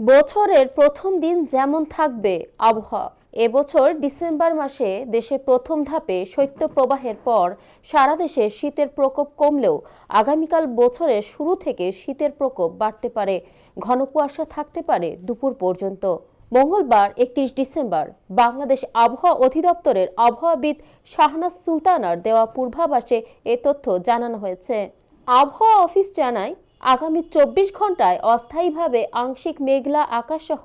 বছরের প্রথম দিন যেমন থাকবে আবহাওয়া, এবছর ডিসেম্বর মাসে দেশে প্রথম ধাপে শৈত্যপ্রবাহের পর সারা দেশে শীতের প্রকোপ কমলেও আগামীকাল বছরের শুরু থেকে শীতের প্রকোপ বাড়তে পারে। ঘন কুয়াশা থাকতে পারে দুপুর পর্যন্ত। মঙ্গলবার একত্রিশ ডিসেম্বর, বাংলাদেশ আবহাওয়া অধিদপ্তরের আবহাওয়াবিদ শাহনাজ সুলতানার দেওয়া পূর্বাভাসে এ তথ্য জানানো হয়েছে। আবহাওয়া অফিস জানায় আগামী চব্বিশ ঘন্টায় অস্থায়ীভাবে আংশিক মেঘলা আকাশসহ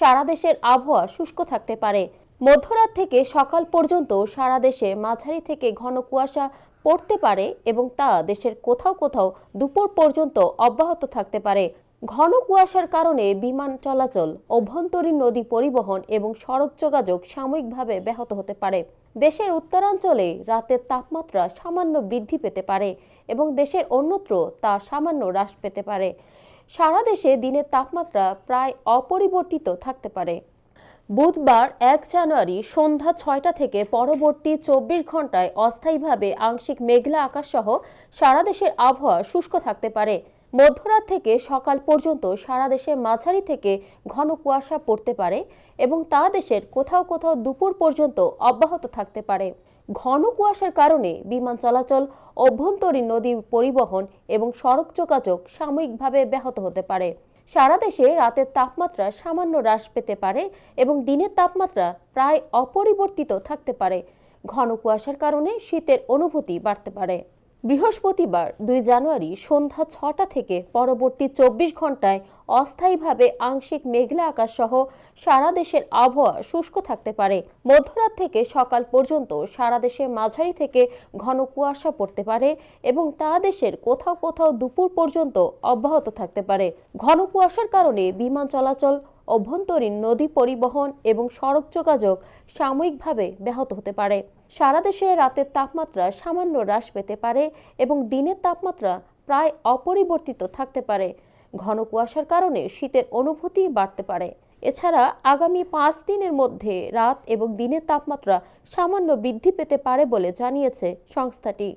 সারা দেশের আবহাওয়া শুষ্ক থাকতে পারে। মধ্যরাত থেকে সকাল পর্যন্ত সারা দেশে মাঝারি থেকে ঘন কুয়াশা পড়তে পারে এবং তা দেশের কোথাও কোথাও দুপুর পর্যন্ত অব্যাহত থাকতে পারে। ঘন কুয়াশার কারণে বিমান চলাচল, অভ্যন্তরীণ নদী পরিবহন এবং সড়ক যোগাযোগ সাময়িকভাবে ব্যাহত হতে পারে। দেশের উত্তরাঞ্চলে রাতের তাপমাত্রা সামান্য বৃদ্ধি পেতে পারে এবং দেশের অন্যত্র তা সামান্য হ্রাস পেতে পারে। সারা দেশে দিনের তাপমাত্রা প্রায় অপরিবর্তিত থাকতে পারে। বুধবার এক জানুয়ারি সন্ধ্যা ছয়টা থেকে পরবর্তী চব্বিশ ঘন্টায় অস্থায়ীভাবে আংশিক মেঘলা আকাশসহ সারা দেশের আবহাওয়া শুষ্ক থাকতে পারে। মধ্যরাত থেকে সকাল পর্যন্ত সারা দেশে মাঝারি থেকে ঘন কুয়াশা পড়তে পারে এবং তা দেশের কোথাও কোথাও দুপুর পর্যন্ত অব্যাহত থাকতে পারে। ঘন কুয়াশার কারণে বিমান চলাচল, অভ্যন্তরীণ নদী পরিবহন এবং সড়ক যোগাযোগ সাময়িকভাবে ব্যাহত হতে পারে। সারা দেশে রাতের তাপমাত্রা সামান্য হ্রাস পেতে পারে এবং দিনের তাপমাত্রা প্রায় অপরিবর্তিত থাকতে পারে। ঘন কুয়াশার কারণে শীতের অনুভূতি বাড়তে পারে। বৃহস্পতিবার দুই জানুয়ারি সন্ধ্যা ছটা থেকে পরবর্তী চব্বিশ ঘন্টায় অস্থায়ীভাবে আংশিক মেঘলা আকাশ সহ সারা দেশের আবহাওয়া শুষ্ক থাকতে পারে। মধ্যরাত থেকে সকাল পর্যন্ত সারা দেশে মাঝারি থেকে ঘন কুয়াশা পড়তে পারে এবং তা দেশের কোথাও কোথাও দুপুর পর্যন্ত অব্যাহত থাকতে পারে। ঘন কুয়াশার কারণে বিমান চলাচল অভ্যন্তরীণ নদী পরিবহন এবং সড়ক যোগাযোগ সাময়িকভাবে ব্যাহত হতে পারে। সারা দেশে রাতের তাপমাত্রা সামান্য হ্রাস পেতে পারে এবং দিনের তাপমাত্রা প্রায় অপরিবর্তিত থাকতে পারে। ঘন কুয়াশার কারণে শীতের অনুভূতি বাড়তে পারে। এছাড়া আগামী পাঁচ দিনের মধ্যে রাত এবং দিনের তাপমাত্রা সামান্য বৃদ্ধি পেতে পারে বলে জানিয়েছে সংস্থাটি।